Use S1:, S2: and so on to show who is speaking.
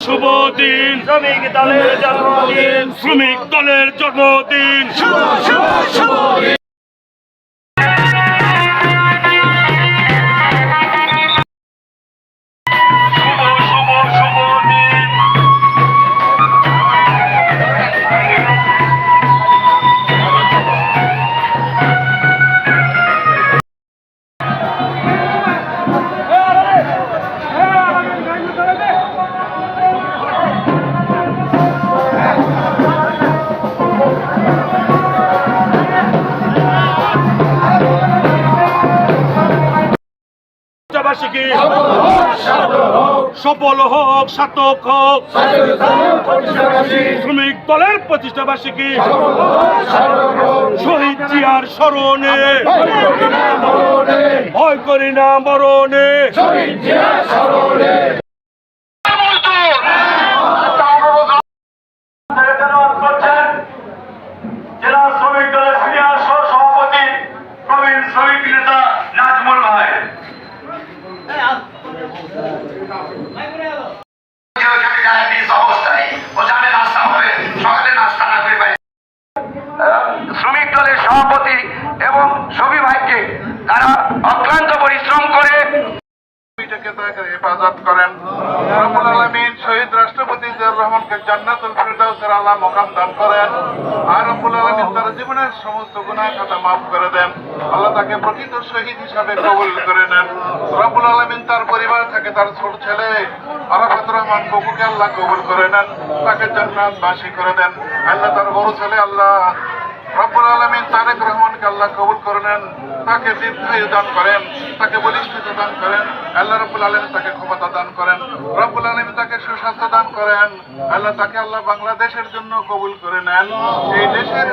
S1: শুভ দিন
S2: শ্রমিক দলের জন্মদিন
S1: শ্রমিক দলের জন্মদিন। শুভ বার্ষিকী সফল হোক সাতক হোক। শ্রমিক দলের প্রতিষ্ঠা বার্ষিকী শহীদ জিয়ার স্মরণে। ভয় করি না মরণে।
S2: জেলা শ্রমিক দলের সিনিয়র সহ সভাপতি প্রবীণ শ্রমিক নেতা নাজমুল ভাই শ্রমিক দলের সভাপতি এবং সবি ভাইকে। তারা অক্লান্ত পরিশ্রম করে
S3: হেফাজত করেন। আলামিন শহীদ রাষ্ট্রপতি রহমানকে জান্নাতুল ফিরদাউসের দান করেন। আর আলামিন তার জীবনের সমস্ত মাফ করে দেন। আল্লাহ তাকে প্রকৃত শহীদ হিসাবে কবুল করে নেন। রব্বুল আলামিন তার পরিবার থেকে তার ছোট ছেলে আরাফাত রহমান বকুকে আল্লাহ কবুল করে নেন। তাকে জান্নাত বাসী করে দেন। আল্লাহ তার বড় ছেলে আল্লাহ রব্বুল আলমিন তারেক রহমানকে আল্লাহ কবুল করে নেন, তাকে দীর্ঘায়ু দান করেন, তাকে বলিষ্ঠতা দান করেন, আল্লাহ রব্বুল আলমী তাকে ক্ষমতা দান করেন, রব্বুল আলমী তাকে সুস্বাস্থ্য দান করেন, আল্লাহ তাকে আল্লাহ বাংলাদেশের জন্য কবুল করে নেন। এই দেশের